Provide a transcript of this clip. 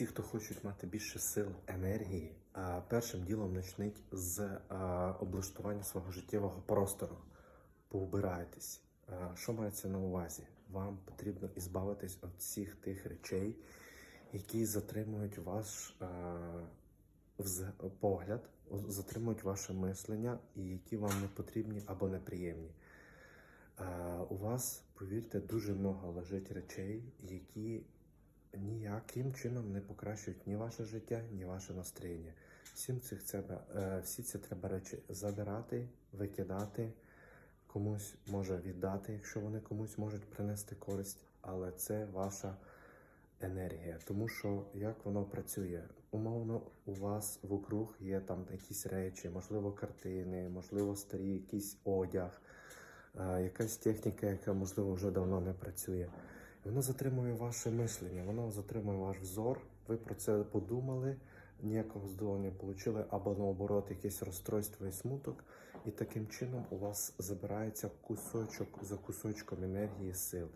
всі, хто хочуть мати більше сил, енергії, першим ділом почніть з облаштування свого життєвого простору. Поубирайтесь. Що мається на увазі? Вам потрібно ізбавитись від всіх тих речей, які затримують ваш погляд, затримують ваше мислення і які вам не потрібні або неприємні. У вас, повірте, дуже много лежить речей, які ніяким чином не покращують ні ваше життя, ні ваше настроєння. Всім цих треба, е, всі ці треба речі забирати, викидати, комусь може віддати, якщо вони комусь можуть принести користь, але це ваша енергія. Тому що як воно працює? Умовно, у вас вокруг є там якісь речі, можливо, картини, можливо, старі якийсь одяг, е, якась техніка, яка можливо вже давно не працює. Воно затримує ваше мислення, воно затримує ваш взор. Ви про це подумали, ніякого здоволення отримали, або наоборот, якесь розстройство і смуток. І таким чином у вас забирається кусочок за кусочком енергії сил.